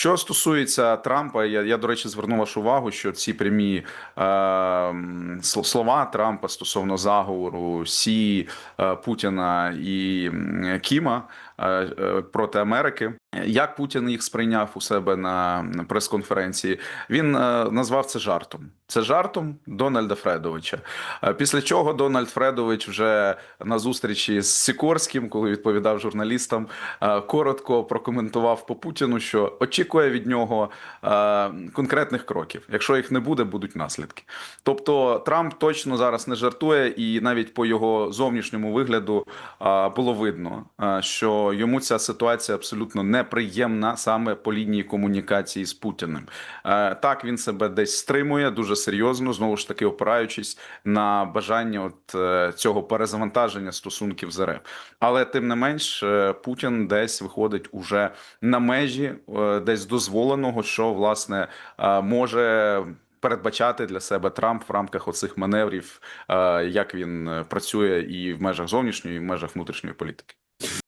Що стосується Трампа, я, я до речі звернув вашу увагу, що ці прямі е, слова Трампа стосовно заговору Сі, е, Путіна і Кіма проти Америки. Як Путін їх сприйняв у себе на прес-конференції? Він е, назвав це жартом. Це жартом Дональда Фредовича. Е, Після чого Дональд Фредович вже на зустрічі з Сікорським, коли відповідав журналістам, е, коротко прокоментував по Путіну, що очікує від нього е, конкретних кроків. Якщо їх не буде, будуть наслідки. Тобто Трамп точно зараз не жартує, і навіть по його зовнішньому вигляду е, було видно, е, йому ця ситуація абсолютно неприємна саме по лінії комунікації з Путіним. Е, Так він себе десь стримує дуже серйозно, знову ж таки опираючись на бажання от е, цього перезавантаження стосунків з РФ. Але тим не менш, е, Путін десь виходить уже на межі десь дозволеного, що власне може. Передбачати для себе Трамп в рамках оцих маневрів, як він працює і в межах зовнішньої, і в межах внутрішньої політики.